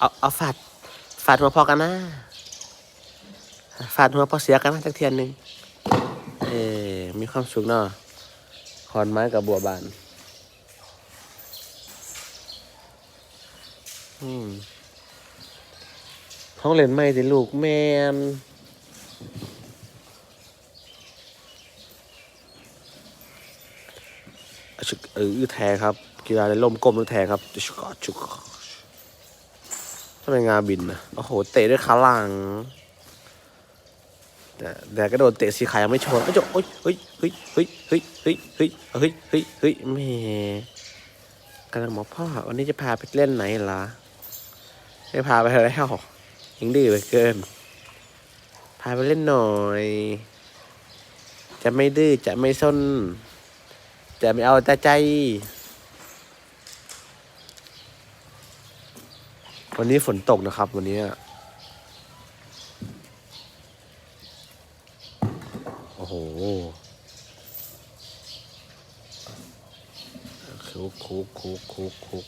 เอาเอาฝาดฝาดหัวพอกันนะฝาดหัวพอเสียกันนะจักเทียนหนึ่งเออมีความสุขเนาะขอนไม้กับบัวบานอืมห้องเล่นไม่สิลูกแมนอะชุกเออแทงครับ กีฬาในร่มก้มแล้วแทงครับชุกอชุก ไมงาบินนะโอ้โห เตะด้วยขาหลัง แต่แต่ก็โดนเตะสีขายังไม่ชนก็จะโอ้ยเฮ้ยเฮ้ยเฮ้ยเฮ้ยเฮ้ยเฮ้ยเฮ้ยเฮ้ยเฮ้ยแม่กำลังบอกพ่อวันนี้จะพาไปเล่นไหนล่ะไม่พาไปแล้วยังดื้อไปเกิน พาไปเล่นหน่อย จะไม่ดื้อจะไม่ซนจะไม่เอาแต่ใจ วันนี้ฝนตกนะครับ วันนี้ โอ้โหคุกคุกคุกคุกคุก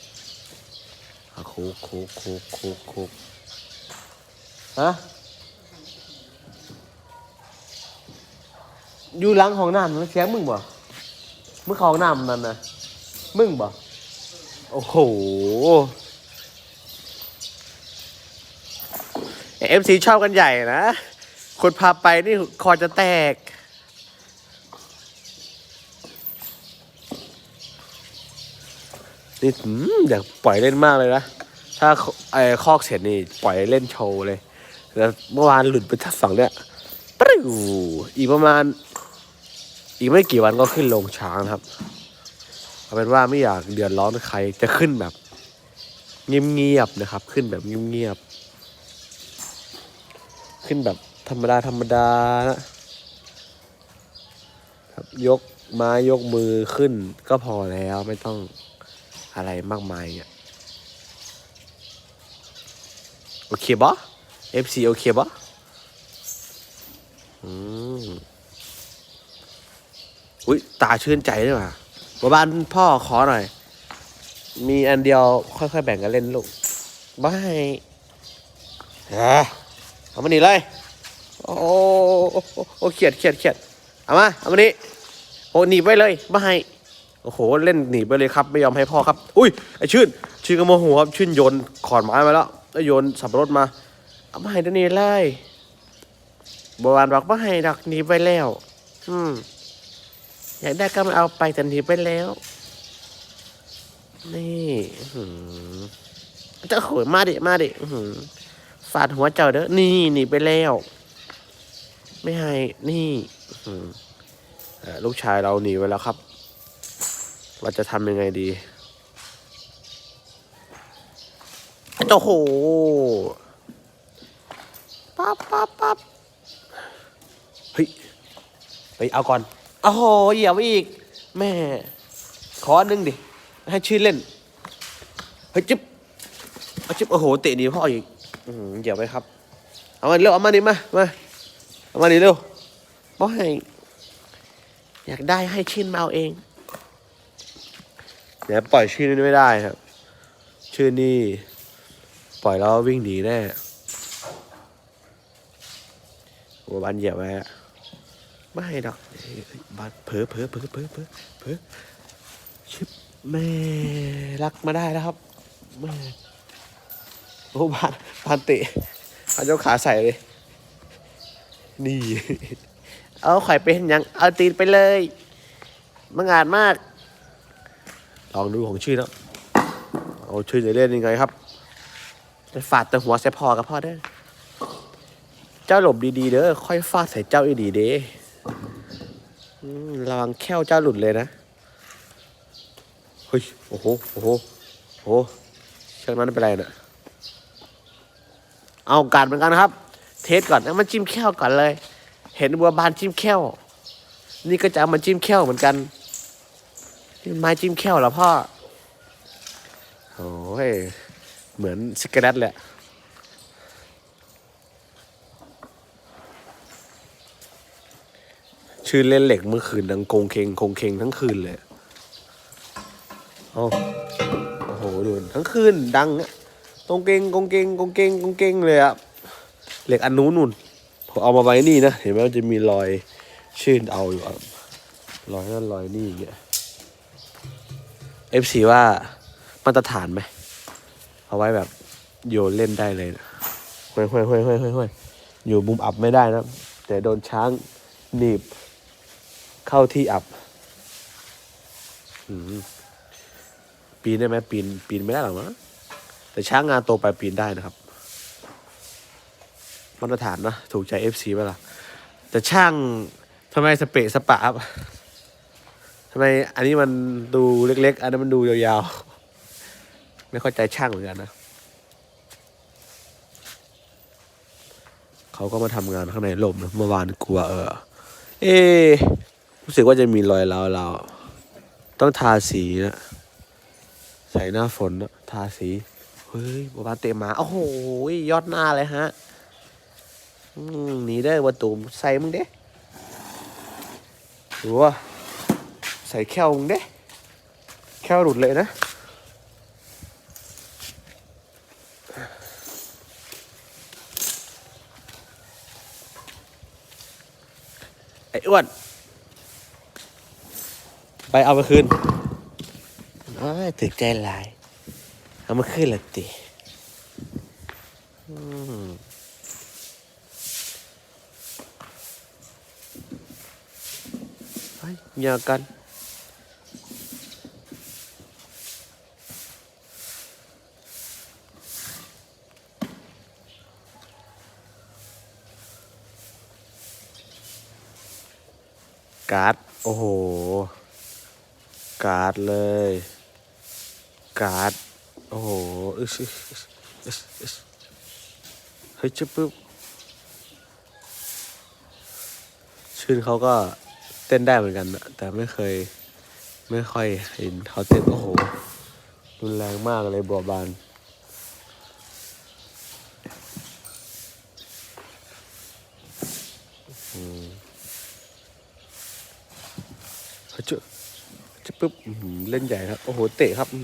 คุกคุกคุกคุกคุกฮะอยู่หลังห้องน้ำมันเสียงมึงบ่มึงเข้าห้องน้ำนั่นนะมึงบ่โอ้โห เอฟซีชอบกันใหญ่นะ คนพาไปนี่คอจะแตก นี่อยากปล่อยเล่นมากเลยนะ ถ้าไอ้คอกเสร็จนี่ปล่อยเล่นโชว์เลย แล้วเมื่อวานหลุดไปทักสองเนี่ยปริวอีกประมาณ อีกไม่กี่วันก็ขึ้นลงช้างครับเอาเป็นว่าไม่อยากเดือดร้อนใครจะขึ้นแบบ เงียบๆนะครับ ขึ้นแบบเงียบๆ ขึ้นแบบธรรมดาธรรมดานะครับยกไม้ยกมือขึ้นก็พอแล้วไม่ต้องอะไรมากมายอะโอเคปะ FC โอเคปะอืมอุ้ยตาชื่นใจด้วยว่ะบบ้านพ่อขอหน่อย มีอันเดียวค่อยๆแบ่งกันเล่นลูกบายเอ้ย เอามานี่เลย โอ้โอเขียดเขียดเขียดเอามา เอามานี่โอ้หนีไว้เลยบายโอ้โห เล่นหนีไปเลยครับ ไม่ยอมให้พ่อครับ อุ้ย ไอชื่น ชื่นก็โมโหครับ ชื่นโยนขอนไม้มาแล้วแล้วโยนสับปะรดมา เอามาให้เดี๋ยวนี้เลยบวานบอกว่าให้ดอกหนีไปแล้ว อืม อยากได้ก็มาเอาไปแต่หนีไปแล้ว นี่อื้อหือเจ้าโหยมาดิ มาดิ อื ฟาดหัวเจ้าเด้อนี่หนีไปแล้ว ไม่ให้นี่อื้อหือเอ่อลูกชายเราหนีไปแล้วครับว่าจะทำยังไงดีโอ้โหปั๊บปั๊บปั๊บเฮ้ยไปเอาก่อนโอ้โหเหยียบอีก แม่ ขออันหนึงดิ ให้ชื่อเล่น เฮ้ยจิ๊บเอาจิ๊บโอ้โห เตะหนีพ่ออีก อือหือเหยียบไปครับ เอามาเร็วเอามาดิมามาเอามาดิเร็วบอกให้ อยากได้ให้ชินมาเอาเองเดี๋ยวปล่อยชื่อนี้ไม่ได้ครับ ชื่อนี่ปล่อยแล้ววิ่งหนีแน่โอ้บันเหยียบไว้อะไม่ดอกเอ้ยบันเผลอเผลอเผลอเผลอเผลอเผลอชิบแม่รักมาได้แล้วครับแม่ โอ้บานบานเตะเอาเจ้าขาใส่เลย นี่ เอาไข่เป็นยัง เอาตีนไปเลยมังอาจมาก ลองดูของชื่อแล้วเอาชื่อจะเล่นยังไงครับจะฟาดแต่หัวใส่พอกับพ่อเด้อ เจ้าหลบดีๆเด้อ ค่อยฟาดใส่เจ้าอีดีเด้ระวังแค้วเจ้าหลุดเลยนะ เฮ้ย โอ้โห โอ้โห โอ้โหเชือกนั้นเป็นไรเนะ เอาการเหมือนกันนะครับ เทสก่อนเอามันจิ้มแค้วก่อนเลย เห็นบัวบานจิ้มแค้ว นี่ก็จะเอามาจิ้มแค้วเหมือนกันนี่ไม้จิ้มแค้วเหรอพ่อโอ้ยเหมือนซิกเกอร์แลตเละชื่อเล่นเหล็กเมื่อคืนดังโคงเคงโคงเคงทั้งคืนเลย โอ้โหดูทั้งคืนดังอะ กงเกงกงเกงกงเกงกงเกงเลยอะเหล็กอันนู้นนุ่นผมเอามาไว้นี่นะเห็นไหมมันจะมีรอยชื่นเอาอยู่รอยนั่นรอยนี่อย่างเงี้ย FC ว่ามาตรฐานไหมเอาไว้แบบโยนเล่นได้เลยนะห้วยห้วยห้วยห้วยห้วยห้วยอยู่มุมอับไม่ได้นะ แต่โดนช้างหนีบ เข้าที่อับอืมปีนได้ไหมปีนปีนไม่ได้หรอมั้ง แต่ช้างงานโตไปปีนได้นะครับ มาตรฐานนะถูกใจ FC ไหมล่ะแต่ช่างทำไมสเปะสปะครับทำไมอันนี้มันดูเล็ก ๆ อันนั้นมันดูยาวๆ ไม่เข้าใจช่างเหมือนกันนะ เขาก็มาทำงานข้างในร่มนะเมื่อวานกลัวเออ เอรู้สึกว่าจะมีรอยราวๆต้องทาสีนะ ใส่หน้าฝนนะทาสี เฮ้ยบัวบานเตะหมา โอ้โห ยอดหน้าเลยฮะหนีได้ประตูใส่มึงเด้หรือว่าใส่แควมึงเด้แควหลุดเลยนะ ไอ้อ้วน ไปเอามาคืนอ้ยถึกใจหลาย เอามาคืนละติอืมไป nhờ กันการ์ด โอ้โห การ์ดเลย การ์ด โอ้โหอึชอึชอึชเฮ้ยจะปึ๊บชื่นเขาก็เต้นได้เหมือนกันนะแต่ไม่เคยไม่ค่อยเห็นเขาเต้นโอ้โหรุนแรงมากเลยบัวบาน อืมเฮ้ยเจะจะปุ๊บเล่นใหญ่ครับ โอ้โห เตะครับ อื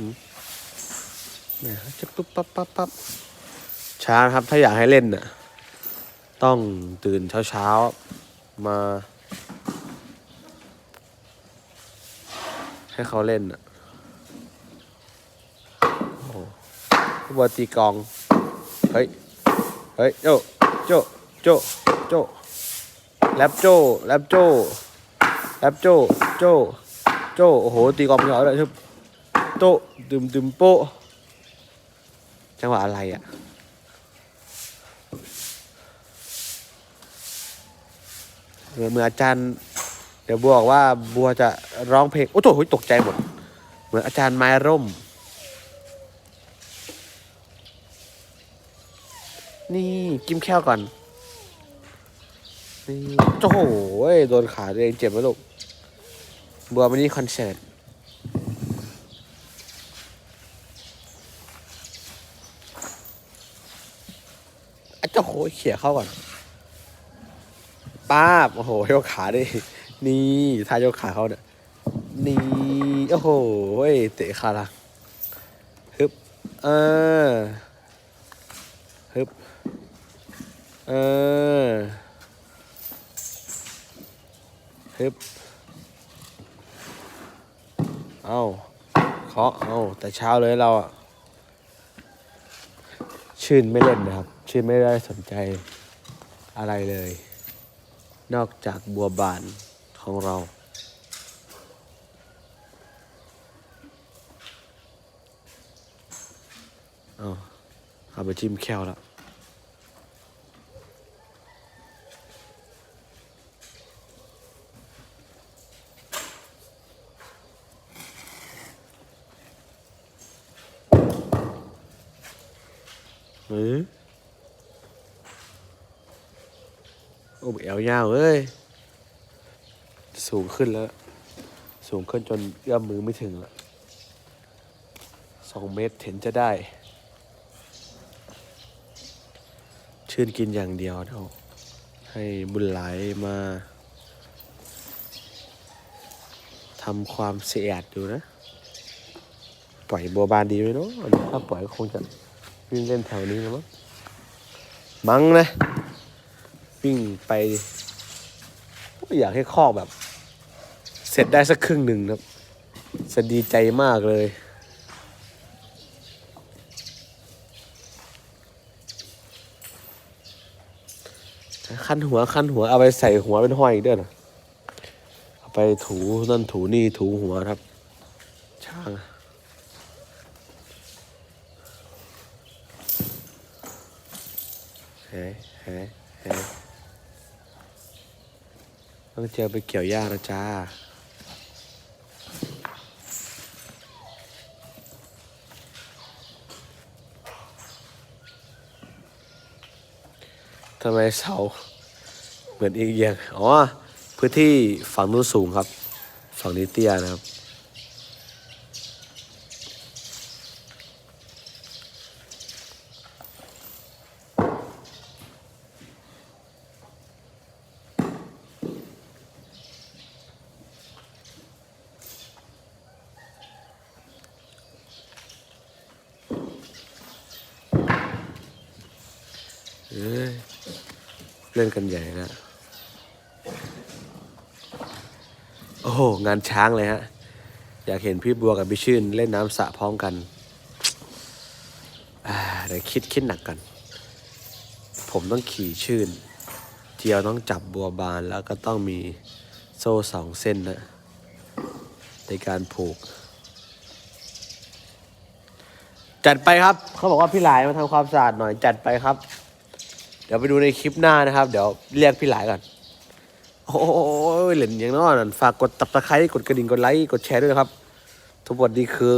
หือแหมจะปุ๊บปั๊บปั๊บปั๊บช้าครับ ถ้าอยากให้เล่นน่ะ ต้องตื่นเช้าๆ มา ให้เขาเล่นอะโอ้โหพี่บัวตีกอง เฮ้ย เฮ้ย โจ โจ โจ โจแรปโจแรปโจแรปโจ โจ โจ โอ้โห ตีกองเพราะเลยครับโต ดึมดึมโปะ จังหวะอะไรอะเมือเหมือนอาจารย์ เดี๋ยวบัวบอกว่าบัวจะร้องเพลง โอ้โหตกใจหมด เหมือนอาจารย์ไม้ร่ม นี่กิมแค้วก่อนนี่โอ้โหโดนขาตัวเองเจ็บไหมลูกบัววันนี้คอนเสิร์ต อะเจ้าโหเขี่ยเข้าก่อนป้าบโอ้โหยกขาดินี่ทายกขาเขาเนี่ยนี่โอ้โหเตะขาละฮึบเออฮึบเออฮึบเอาเคาะเอาแต่เช้าเลยเราอะ ชื่นไม่เล่นนะครับ ชื่นไม่ได้สนใจอะไรเลย นอกจากบัวบานของเรา เอาเอาไปจิ้มแควแล้ว เฮ้ยโอ้เอวยาวเอ้ย สูงขึ้นแล้ว สูงขึ้นจนเอื้อมมือไม่ถึงล้วสองเมตรเห็นจะได้ ชื่นกินอย่างเดียวเท่าให้บุญไหลมาทำความสะอาดอยู่นะ ปล่อยบัวบานดีไหมเนาะถ้าปล่อยก็คงจะ วิ่งเล่นแถวนี้นะมั้งมั้งนะวิ่งไปอยากให้คอกแบบ เสร็จได้สักครึ่งหนึ่งนะครับจะดีใจมากเลย คันหัวคันหัวเอาไปใส่หัวเป็นห้อยอีกเด้อนะเอาไปถูนั่นถูนี่ถูหัวครับ ช่าง เฮ้ยเฮ้ยเฮ้ยต้องเจอไปเกี่ยวหญ้านะจ้าทำไมเสาเหมือนอีกอย่างอ๋อพื้นที่ฝั่งนู้นสูงครับ ฝั่งนี้เตี้ยนะครับ เล่นกันใหญ่แล้วโอ้โห งานช้างเลยฮะ อยากเห็นพี่บัวกับพี่ชื่น เล่นน้ำสระพร้อมกันอ่าเดี๋ยวคิดคิดหนักกัน ผมต้องขี่ชื่น เจียวต้องจับบัวบานแล้วก็ต้องมีโซ่สองเส้นนะ ในการผูก จัดไปครับ เขาบอกว่าพี่หลายมาทำความสะอาดหน่อยจัดไปครับ เดี๋ยวไปดูในคลิปหน้านะครับ เดี๋ยวเรียกพี่หลายก่อน โอ้ยเหล่นอย่างนอนฝากกดตับตะไคร้กดกระดิ่งกดไลค์กดแชร์ด้วยนะครับทุกวันนี้คือ